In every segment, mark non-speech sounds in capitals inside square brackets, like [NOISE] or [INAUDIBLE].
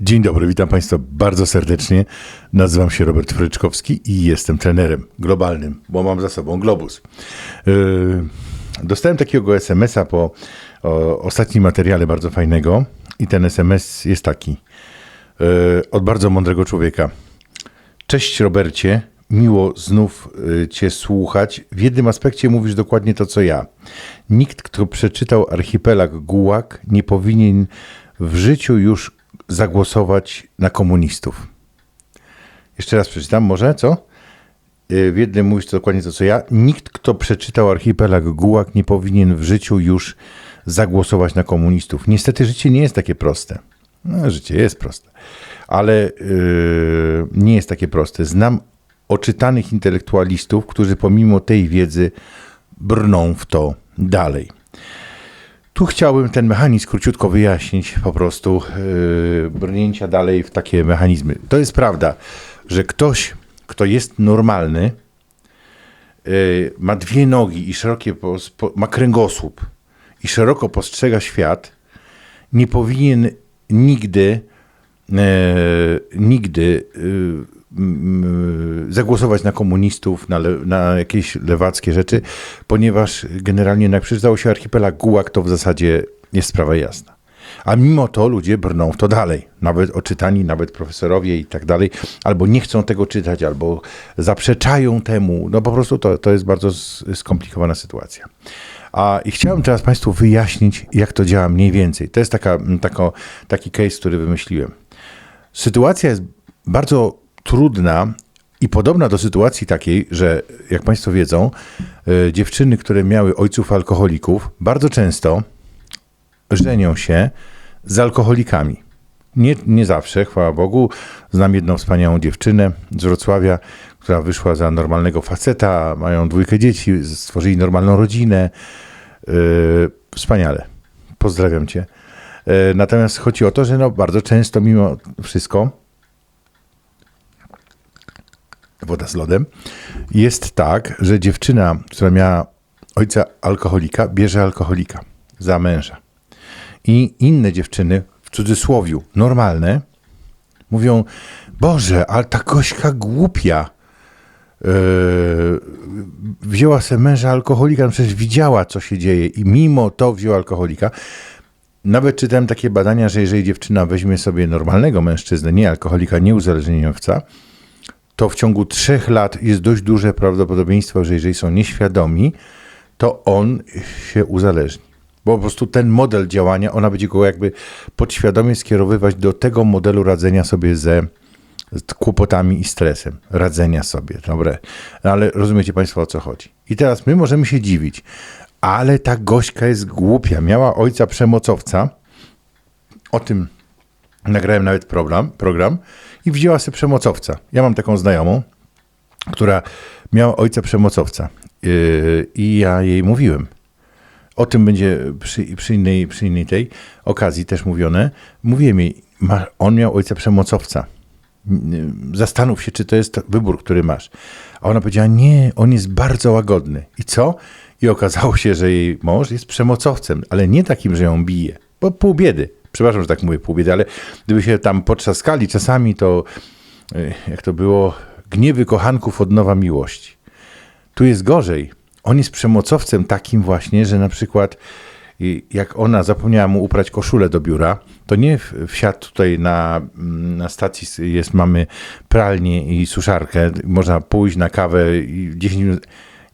Dzień dobry, witam Państwa bardzo serdecznie. Nazywam się Robert Fryczkowski i jestem trenerem globalnym, bo mam za sobą Globus. Yy, dostałem takiego SMS-a po ostatnim materiale bardzo fajnego i ten SMS jest taki. Yy, od bardzo mądrego człowieka. Cześć Robercie, miło znów y, Cię słuchać. W jednym aspekcie mówisz dokładnie to, co ja. Nikt, kto przeczytał archipelag Gułak, nie powinien w życiu już zagłosować na komunistów. Jeszcze raz przeczytam, może, co? Y, W jednym mówisz to dokładnie to, co ja. Nikt, kto przeczytał archipelag Gułak, nie powinien w życiu już zagłosować na komunistów. Niestety życie nie jest takie proste. No, życie jest proste, ale yy, nie jest takie proste. Znam oczytanych intelektualistów, którzy pomimo tej wiedzy brną w to dalej. Tu chciałbym ten mechanizm króciutko wyjaśnić, po prostu yy, brnięcia dalej w takie mechanizmy. To jest prawda, że ktoś, kto jest normalny, yy, ma dwie nogi i szerokie, ma kręgosłup i szeroko postrzega świat, nie powinien nigdy, e, nigdy m, zagłosować na komunistów, na, le, na jakieś lewackie rzeczy, ponieważ generalnie jak przeczytało się archipelag Gułak, to w zasadzie jest sprawa jasna. A mimo to ludzie brną w to dalej. Nawet oczytani, nawet profesorowie i tak dalej, albo nie chcą tego czytać, albo zaprzeczają temu. No po prostu to, to jest bardzo skomplikowana sytuacja. A i chciałem teraz Państwu wyjaśnić, jak to działa mniej więcej. To jest taka, m, tako, taki case, który wymyśliłem. Sytuacja jest bardzo trudna i podobna do sytuacji takiej, że jak Państwo wiedzą, y, dziewczyny, które miały ojców alkoholików, bardzo często żenią się z alkoholikami. Nie, nie zawsze, chwała Bogu. Znam jedną wspaniałą dziewczynę z Wrocławia, która wyszła za normalnego faceta, mają dwójkę dzieci, stworzyli normalną rodzinę. Yy, wspaniale. Pozdrawiam cię. Yy, natomiast chodzi o to, że no bardzo często mimo wszystko woda z lodem, jest tak, że dziewczyna, która miała ojca alkoholika, bierze alkoholika za męża. I inne dziewczyny, w cudzysłowiu, normalne, mówią, Boże, ale ta gośka głupia yy, wzięła sobie męża alkoholika, no przecież widziała, co się dzieje i mimo to wzięła alkoholika. Nawet czytałem takie badania, że jeżeli dziewczyna weźmie sobie normalnego mężczyznę, nie alkoholika, nie uzależnieniowca, to w ciągu trzech lat jest dość duże prawdopodobieństwo, że jeżeli są nieświadomi, to on się uzależni. Bo po prostu ten model działania, ona będzie go jakby podświadomie skierowywać do tego modelu radzenia sobie ze z kłopotami i stresem. Radzenia sobie, dobre. Ale rozumiecie Państwo o co chodzi. I teraz my możemy się dziwić, ale ta gośka jest głupia. Miała ojca przemocowca. O tym nagrałem nawet program, program i wzięła sobie przemocowca. Ja mam taką znajomą, która miała ojca przemocowca. Yy, I ja jej mówiłem. O tym będzie przy, przy, innej, przy innej tej okazji też mówione. Mówiłem jej, ma, on miał ojca przemocowca. Zastanów się, czy to jest wybór, który masz. A ona powiedziała, nie, on jest bardzo łagodny. I co? I okazało się, że jej mąż jest przemocowcem, ale nie takim, że ją bije, bo pół biedy. Przepraszam, że tak mówię, pół biedy, ale gdyby się tam potrzaskali czasami, to y, jak to było, gniewy kochanków od nowa miłości. Tu jest gorzej. On jest przemocowcem takim właśnie, że na przykład jak ona zapomniała mu uprać koszulę do biura, to nie wsiadł tutaj na, na stacji, jest, mamy pralnię i suszarkę, można pójść na kawę i 10 minut.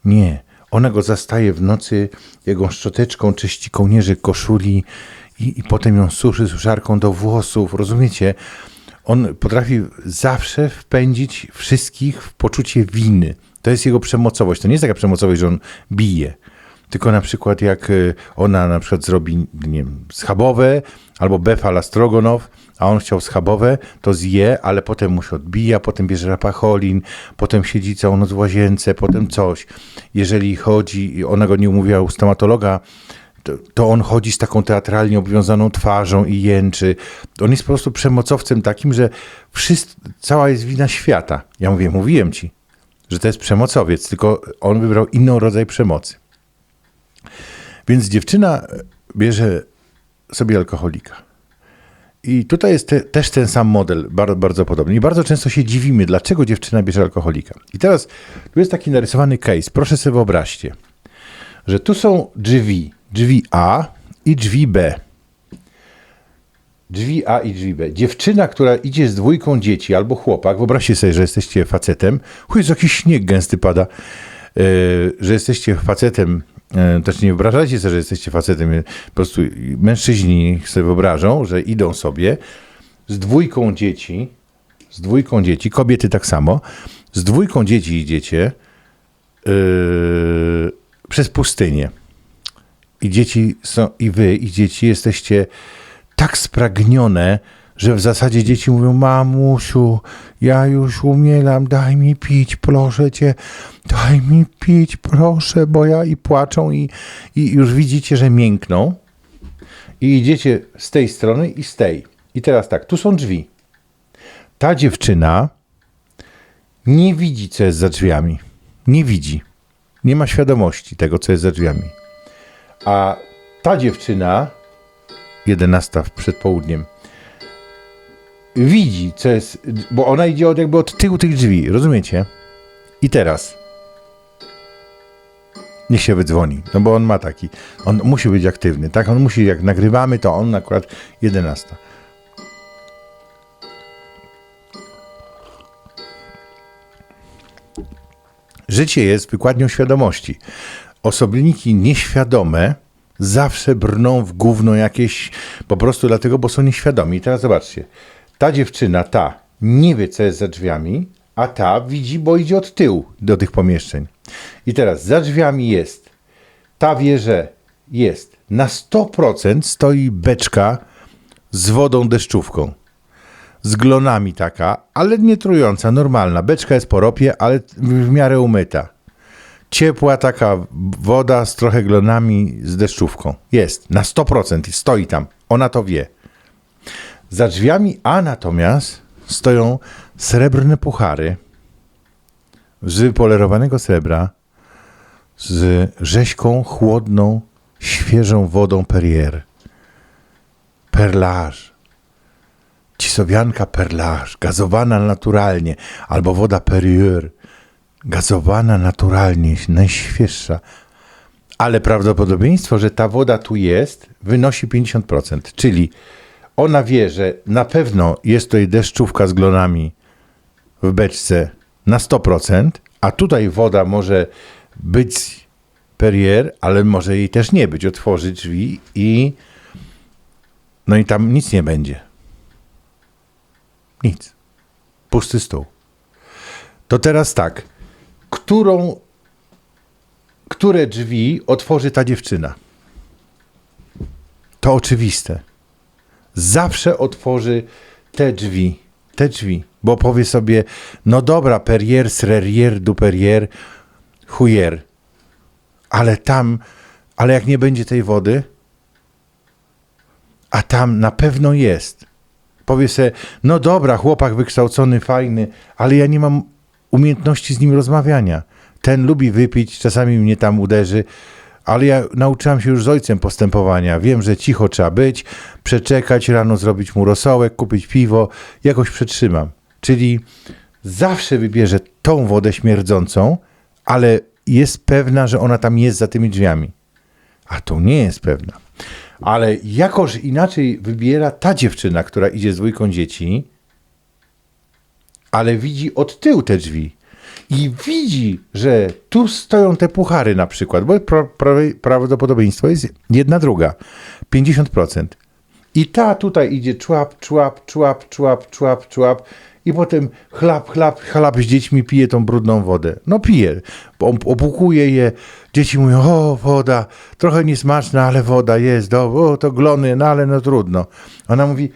Nie. Ona go zastaje w nocy jego szczoteczką, czyści kołnierzyk koszuli i, i potem ją suszy suszarką do włosów. Rozumiecie? On potrafi zawsze wpędzić wszystkich w poczucie winy. To jest jego przemocowość. To nie jest taka przemocowość, że on bije. Tylko na przykład jak y, ona na przykład zrobi, nie wiem, schabowe albo befala strogonow, a on chciał schabowe, to zje, ale potem mu się odbija, potem bierze rapacholin, potem siedzi całą noc w łazience, potem coś. Jeżeli chodzi, ona go nie umówiła u stomatologa, to, to on chodzi z taką teatralnie obwiązaną twarzą i jęczy. On jest po prostu przemocowcem takim, że wszystko, cała jest wina świata. Ja mówię, mówiłem ci, że to jest przemocowiec, tylko on wybrał inny rodzaj przemocy. Więc dziewczyna bierze sobie alkoholika. I tutaj jest te, też ten sam model, bardzo, bardzo podobny. I bardzo często się dziwimy, dlaczego dziewczyna bierze alkoholika. I teraz tu jest taki narysowany case. Proszę sobie wyobraźcie, że tu są drzwi. Drzwi A i drzwi B. Drzwi A i drzwi B. Dziewczyna, która idzie z dwójką dzieci, albo chłopak, wyobraźcie sobie, że jesteście facetem. Chuj, jest jakiś śnieg gęsty pada. Yy, że jesteście facetem, yy, też nie wyobrażajcie sobie, że jesteście facetem. Po prostu mężczyźni sobie wyobrażą, że idą sobie z dwójką dzieci, z dwójką dzieci, kobiety tak samo, z dwójką dzieci idziecie yy, przez pustynię. I dzieci są, i wy, i dzieci jesteście tak spragnione, że w zasadzie dzieci mówią: Mamusiu, ja już umieram, daj mi pić, proszę cię, daj mi pić, proszę, bo ja i płaczą, i, i już widzicie, że miękną. I idziecie z tej strony i z tej. I teraz tak, tu są drzwi. Ta dziewczyna nie widzi, co jest za drzwiami. Nie widzi. Nie ma świadomości tego, co jest za drzwiami. A ta dziewczyna, 11 przed południem, widzi, co jest, bo ona idzie od, jakby od tyłu tych drzwi, rozumiecie? I teraz niech się wydzwoni, no bo on ma taki, on musi być aktywny, tak? On musi, jak nagrywamy, to on akurat 11. Życie jest wykładnią świadomości. Osobniki nieświadome zawsze brną w gówno jakieś, po prostu dlatego, bo są nieświadomi. I teraz zobaczcie, ta dziewczyna, ta, nie wie, co jest za drzwiami, a ta widzi, bo idzie od tyłu do tych pomieszczeń. I teraz za drzwiami jest, ta wie, że jest, na 100% stoi beczka z wodą deszczówką z glonami taka, ale nie trująca, normalna. Beczka jest po ropie, ale w miarę umyta. Ciepła taka woda z trochę glonami z deszczówką. Jest, na 100% i stoi tam. Ona to wie. Za drzwiami A natomiast stoją srebrne puchary z wypolerowanego srebra z rzeźką, chłodną, świeżą wodą Perrier. Perlage cisowianka perlage, gazowana naturalnie, albo woda Perrier, gazowana naturalnie, najświeższa. Ale prawdopodobieństwo, że ta woda tu jest, wynosi 50%. Czyli ona wie, że na pewno jest to jej deszczówka z glonami w beczce na 100%, a tutaj woda może być Perrier, ale może jej też nie być. Otworzy drzwi i no i tam nic nie będzie. Nic. Pusty stół. To teraz tak. Którą, które drzwi otworzy ta dziewczyna? To oczywiste. Zawsze otworzy te drzwi. Te drzwi. Bo powie sobie, no dobra, perrier, srerier, duperrier, chujer. Ale tam, ale jak nie będzie tej wody, a tam na pewno jest. Powie sobie, no dobra, chłopak wykształcony, fajny, ale ja nie mam umiejętności z nim rozmawiania. Ten lubi wypić, czasami mnie tam uderzy, ale ja nauczyłam się już z ojcem postępowania. Wiem, że cicho trzeba być, przeczekać, rano zrobić mu rosołek, kupić piwo, jakoś przetrzymam. Czyli zawsze wybierze tą wodę śmierdzącą, ale jest pewna, że ona tam jest za tymi drzwiami. A to nie jest pewna. Ale jakoż inaczej wybiera ta dziewczyna, która idzie z dwójką dzieci, ale widzi od tyłu te drzwi. I widzi, że tu stoją te puchary na przykład, bo pra, pra, prawdopodobieństwo jest jedna druga. 50%. I ta tutaj idzie człap, człap, człap, człap, człap, człap i potem chlap, chlap, chlap z dziećmi pije tą brudną wodę. No pije, opłukuje je. Dzieci mówią, o woda, trochę niesmaczna, ale woda jest, do, o to glony, no ale no trudno. Ona mówi,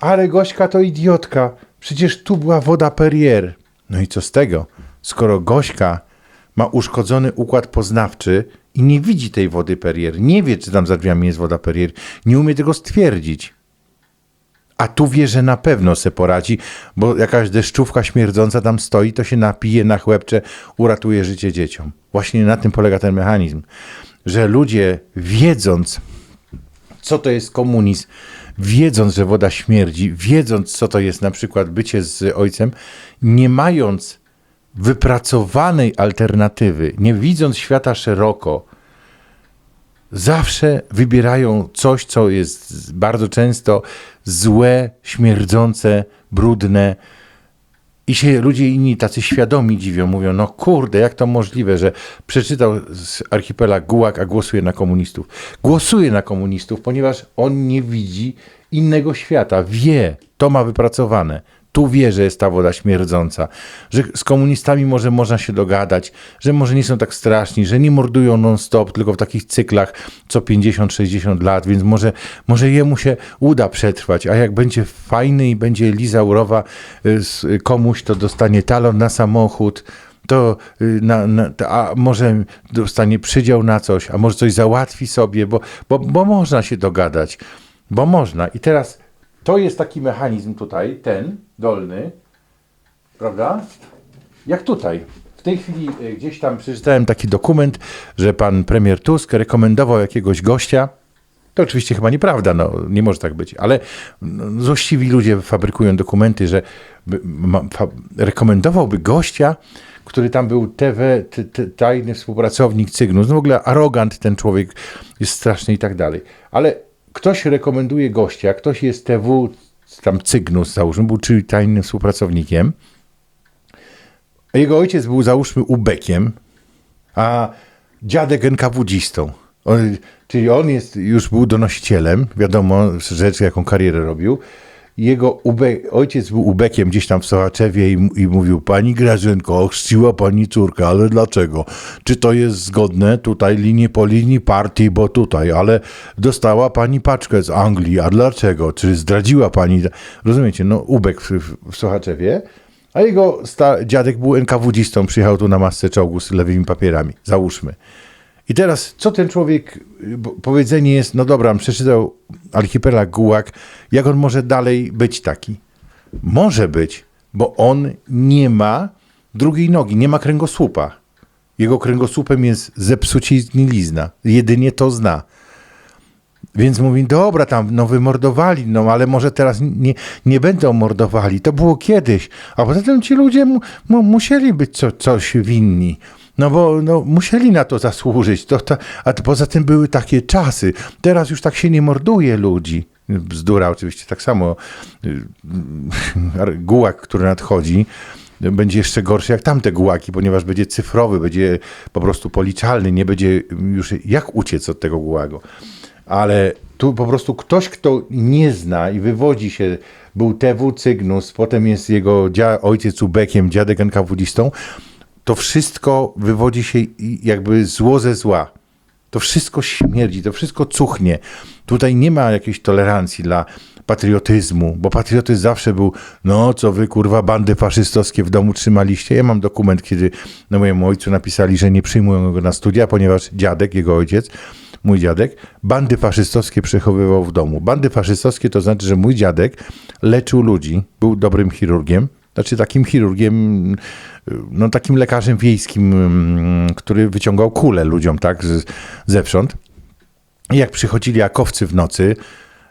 ale Gośka to idiotka, przecież tu była woda Perrier. No i co z tego, skoro Gośka ma uszkodzony układ poznawczy i nie widzi tej wody Perrier, nie wie, czy tam za drzwiami jest woda Perrier, nie umie tego stwierdzić. A tu wie, że na pewno se poradzi, bo jakaś deszczówka śmierdząca tam stoi, to się napije na chłepcze, uratuje życie dzieciom. Właśnie na tym polega ten mechanizm, że ludzie wiedząc, co to jest komunizm, wiedząc, że woda śmierdzi, wiedząc, co to jest na przykład bycie z ojcem, nie mając wypracowanej alternatywy, nie widząc świata szeroko, zawsze wybierają coś, co jest bardzo często złe, śmierdzące, brudne. I się ludzie inni tacy świadomi dziwią, mówią, no kurde, jak to możliwe, że przeczytał z archipelag Gułak, a głosuje na komunistów. Głosuje na komunistów, ponieważ on nie widzi innego świata, wie, to ma wypracowane. Tu wie, że jest ta woda śmierdząca, że z komunistami może można się dogadać, że może nie są tak straszni, że nie mordują non-stop, tylko w takich cyklach co 50-60 lat, więc może, może jemu się uda przetrwać, a jak będzie fajny i będzie Lizaurowa y, komuś, to dostanie talon na samochód, to y, na, na, a może dostanie przydział na coś, a może coś załatwi sobie, bo, bo, bo można się dogadać, bo można. I teraz to jest taki mechanizm tutaj, ten dolny, prawda? Jak tutaj. W tej chwili y, gdzieś tam przeczytałem taki dokument, że pan premier Tusk rekomendował jakiegoś gościa. To oczywiście chyba nieprawda, no, nie może tak być, ale no, złośliwi ludzie fabrykują dokumenty, że rekomendowałby gościa, który tam był TV, t, t, tajny współpracownik Cygnus. No w ogóle arogant ten człowiek jest straszny i tak dalej. Ale ktoś rekomenduje gościa, ktoś jest TW, tam Cygnus załóżmy, był czyli tajnym współpracownikiem. Jego ojciec był załóżmy ubekiem, a dziadek NKWdzistą. On, czyli on jest, już był donosicielem, wiadomo, rzeczy, jaką karierę robił jego ube, ojciec był ubekiem gdzieś tam w Sochaczewie i, i mówił, pani Grażynko, ochrzciła pani córkę, ale dlaczego? Czy to jest zgodne tutaj linii po linii partii, bo tutaj, ale dostała pani paczkę z Anglii, a dlaczego? Czy zdradziła pani? Rozumiecie, no ubek w, w Sochaczewie, a jego sta, dziadek był NKWdzistą, przyjechał tu na masce czołgu z lewymi papierami, załóżmy. I teraz, co ten człowiek, powiedzenie jest, no dobra, przeczytał archipelag Gułak, jak on może dalej być taki? Może być, bo on nie ma drugiej nogi, nie ma kręgosłupa. Jego kręgosłupem jest zepsuciznilizna. Jedynie to zna. Więc mówi, dobra, tam no wymordowali, no ale może teraz nie, nie będą mordowali. To było kiedyś. A poza tym ci ludzie mu, mu, musieli być co, coś winni. No bo no, musieli na to zasłużyć. To, to, a poza tym były takie czasy. Teraz już tak się nie morduje ludzi. Bzdura oczywiście tak samo. Gułak, który nadchodzi, będzie jeszcze gorszy jak tamte gułaki, ponieważ będzie cyfrowy, będzie po prostu policzalny, nie będzie już jak uciec od tego gułagu. Ale tu po prostu ktoś, kto nie zna i wywodzi się, był TW Cygnus, potem jest jego ojciec ubekiem, dziadek NKWDistą, to wszystko wywodzi się jakby zło ze zła. To wszystko śmierdzi, to wszystko cuchnie. Tutaj nie ma jakiejś tolerancji dla patriotyzmu, bo patriotyzm zawsze był, no co wy kurwa bandy faszystowskie w domu trzymaliście. Ja mam dokument, kiedy na mojemu ojcu napisali, że nie przyjmują go na studia, ponieważ dziadek, jego ojciec, mój dziadek, bandy faszystowskie przechowywał w domu. Bandy faszystowskie to znaczy, że mój dziadek leczył ludzi, był dobrym chirurgiem, znaczy takim chirurgiem, no takim lekarzem wiejskim, mm, który wyciągał kulę ludziom, tak, z, zewsząd. I jak przychodzili akowcy w nocy,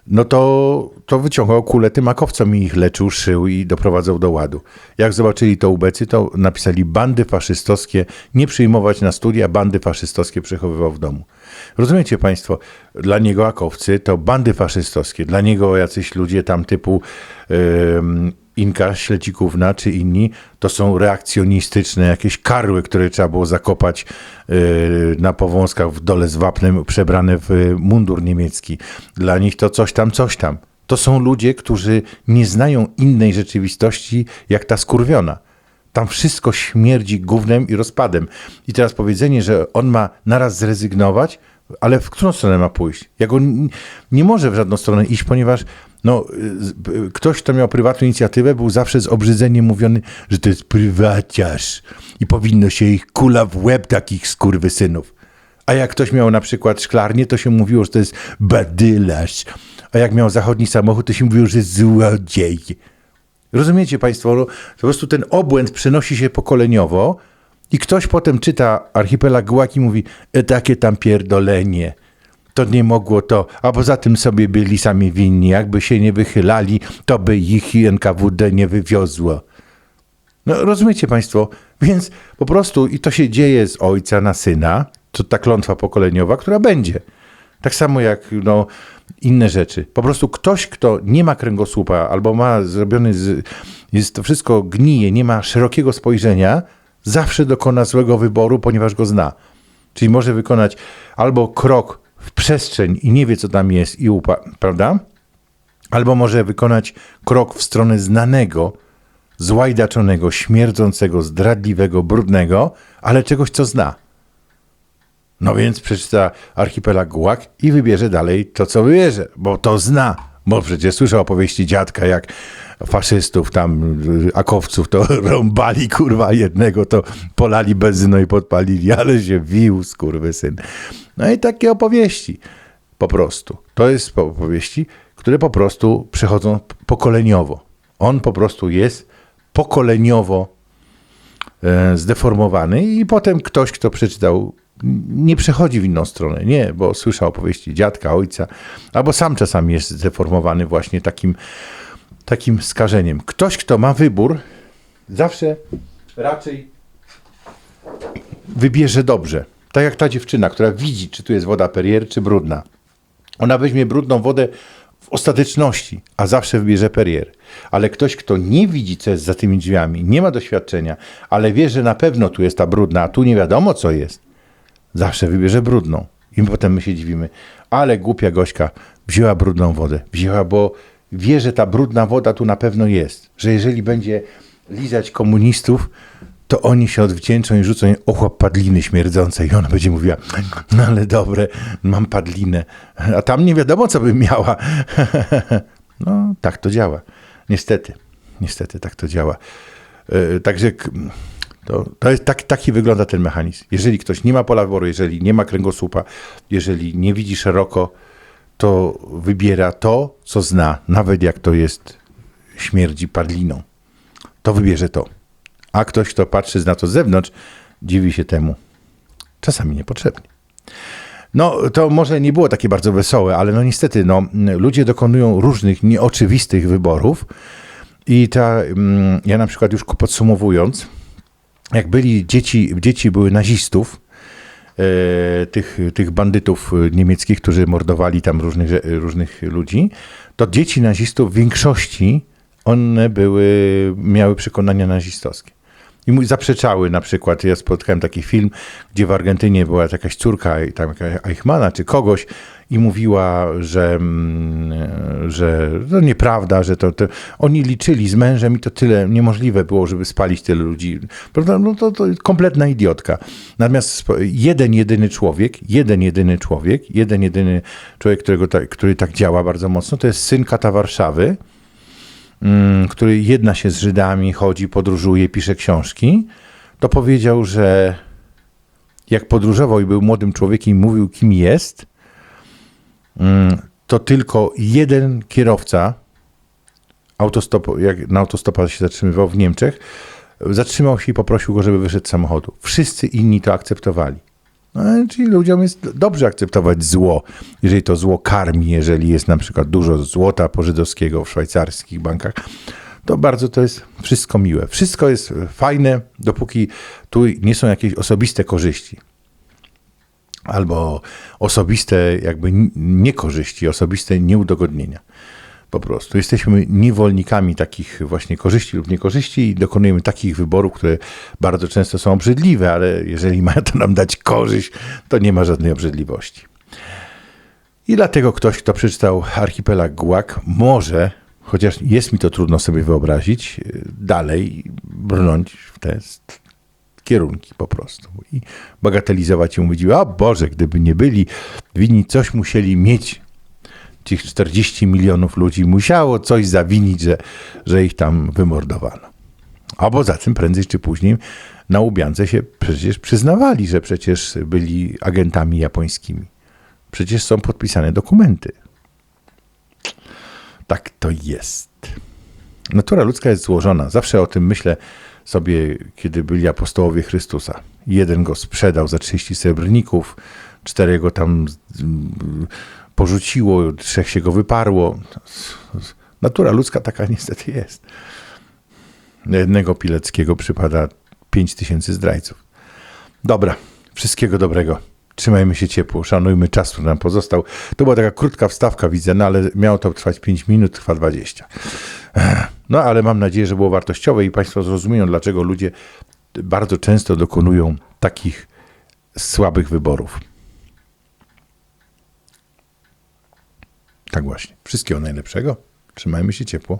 no to, to wyciągał kulę tym akowcom i ich leczył, szył i doprowadzał do ładu. Jak zobaczyli to ubecy, to napisali bandy faszystowskie, nie przyjmować na studia, bandy faszystowskie przechowywał w domu. Rozumiecie Państwo, dla niego akowcy to bandy faszystowskie, dla niego jacyś ludzie tam typu yy, Inka Ślecikówna czy inni, to są reakcjonistyczne jakieś karły, które trzeba było zakopać yy, na powązkach w dole z wapnem, przebrane w mundur niemiecki. Dla nich to coś tam, coś tam. To są ludzie, którzy nie znają innej rzeczywistości jak ta skurwiona. Tam wszystko śmierdzi gównem i rozpadem. I teraz powiedzenie, że on ma naraz zrezygnować, ale w którą stronę ma pójść? Jak on nie może w żadną stronę iść, ponieważ no, ktoś, kto miał prywatną inicjatywę, był zawsze z obrzydzeniem mówiony, że to jest prywaciarz i powinno się ich kula w łeb takich skurwysynów. A jak ktoś miał na przykład szklarnię, to się mówiło, że to jest badylarz. A jak miał zachodni samochód, to się mówiło, że jest złodziej. Rozumiecie Państwo? No, po prostu ten obłęd przenosi się pokoleniowo i ktoś potem czyta archipelag Gułak i mówi, e takie tam pierdolenie. To nie mogło to, a poza tym sobie byli sami winni. Jakby się nie wychylali, to by ich i NKWD nie wywiozło. No rozumiecie Państwo? Więc po prostu i to się dzieje z ojca na syna, to ta klątwa pokoleniowa, która będzie. Tak samo jak no, inne rzeczy. Po prostu ktoś, kto nie ma kręgosłupa albo ma zrobiony, z, jest to wszystko gnije, nie ma szerokiego spojrzenia, zawsze dokona złego wyboru, ponieważ go zna. Czyli może wykonać albo krok w przestrzeń i nie wie, co tam jest i upa, prawda? Albo może wykonać krok w stronę znanego, złajdaczonego, śmierdzącego, zdradliwego, brudnego, ale czegoś, co zna. No więc przeczyta archipelag Gułak i wybierze dalej to, co wybierze, bo to zna. Bo przecież słyszał opowieści dziadka, jak faszystów tam, y, akowców, to [LAUGHS] rąbali, kurwa, jednego, to polali benzyną i podpalili, ale się wił, syn. No i takie opowieści po prostu. To jest opowieści, które po prostu przechodzą pokoleniowo. On po prostu jest pokoleniowo e, zdeformowany i potem ktoś, kto przeczytał nie przechodzi w inną stronę. Nie, bo słyszał opowieści dziadka, ojca, albo sam czasami jest zdeformowany właśnie takim, takim skażeniem. Ktoś, kto ma wybór, zawsze raczej wybierze dobrze. Tak jak ta dziewczyna, która widzi, czy tu jest woda Perrier, czy brudna. Ona weźmie brudną wodę w ostateczności, a zawsze wybierze Perrier. Ale ktoś, kto nie widzi, co jest za tymi drzwiami, nie ma doświadczenia, ale wie, że na pewno tu jest ta brudna, a tu nie wiadomo, co jest, zawsze wybierze brudną. I potem my się dziwimy, ale głupia gośka wzięła brudną wodę. Wzięła, bo wie, że ta brudna woda tu na pewno jest. Że jeżeli będzie lizać komunistów, to oni się odwdzięczą i rzucą ochłap padliny śmierdzącej. I ona będzie mówiła, no ale dobre, mam padlinę. A tam nie wiadomo, co by miała. [LAUGHS] no, tak to działa. Niestety, niestety tak to działa. Yy, także to, to jest tak, taki wygląda ten mechanizm. Jeżeli ktoś nie ma pola wyboru, jeżeli nie ma kręgosłupa, jeżeli nie widzi szeroko, to wybiera to, co zna, nawet jak to jest śmierdzi padliną. To wybierze to. A ktoś, kto patrzy na to z zewnątrz, dziwi się temu. Czasami niepotrzebnie. No, to może nie było takie bardzo wesołe, ale no niestety, no, ludzie dokonują różnych nieoczywistych wyborów. I ta, mm, ja na przykład już podsumowując, jak byli dzieci, dzieci były nazistów, e, tych, tych bandytów niemieckich, którzy mordowali tam różnych, różnych ludzi, to dzieci nazistów w większości one były, miały przekonania nazistowskie. I mu zaprzeczały na przykład, ja spotkałem taki film, gdzie w Argentynie była jakaś córka, tam jakaś Eichmana czy kogoś i mówiła, że, mm, że to nieprawda, że to, to, oni liczyli z mężem i to tyle niemożliwe było, żeby spalić tyle ludzi. Prawda? No to, to kompletna idiotka. Natomiast jeden jedyny człowiek, jeden jedyny człowiek, jeden jedyny człowiek, którego ta, który tak działa bardzo mocno, to jest syn kata Warszawy, który jedna się z Żydami, chodzi, podróżuje, pisze książki, to powiedział, że jak podróżował i był młodym człowiekiem i mówił, kim jest, Mm, to tylko jeden kierowca autostop, jak na autostopa się zatrzymywał w Niemczech, zatrzymał się i poprosił go, żeby wyszedł z samochodu. Wszyscy inni to akceptowali. No, czyli ludziom jest dobrze akceptować zło, jeżeli to zło karmi, jeżeli jest na przykład dużo złota pożydowskiego w szwajcarskich bankach, to bardzo to jest wszystko miłe. Wszystko jest fajne, dopóki tu nie są jakieś osobiste korzyści albo osobiste jakby niekorzyści, osobiste nieudogodnienia. Po prostu jesteśmy niewolnikami takich właśnie korzyści lub niekorzyści i dokonujemy takich wyborów, które bardzo często są obrzydliwe, ale jeżeli mają to nam dać korzyść, to nie ma żadnej obrzydliwości. I dlatego ktoś, kto przeczytał Archipelag Gułak, może, chociaż jest mi to trudno sobie wyobrazić, dalej brnąć w test kierunki po prostu. I bagatelizować i mówić, a Boże, gdyby nie byli winni, coś musieli mieć. Tych 40 milionów ludzi musiało coś zawinić, że, że ich tam wymordowano. A poza tym prędzej czy później na Łubiance się przecież przyznawali, że przecież byli agentami japońskimi. Przecież są podpisane dokumenty. Tak to jest. Natura ludzka jest złożona. Zawsze o tym myślę sobie, kiedy byli apostołowie Chrystusa. Jeden go sprzedał za 30 srebrników, czterech go tam porzuciło, trzech się go wyparło. Natura ludzka taka niestety jest. Na jednego Pileckiego przypada 5 tysięcy zdrajców. Dobra, wszystkiego dobrego. Trzymajmy się ciepło, szanujmy czas, który nam pozostał. To była taka krótka wstawka, widzę, no ale miało to trwać 5 minut, trwa 20. No ale mam nadzieję, że było wartościowe i Państwo zrozumieją, dlaczego ludzie bardzo często dokonują takich słabych wyborów. Tak właśnie. Wszystkiego najlepszego. Trzymajmy się ciepło.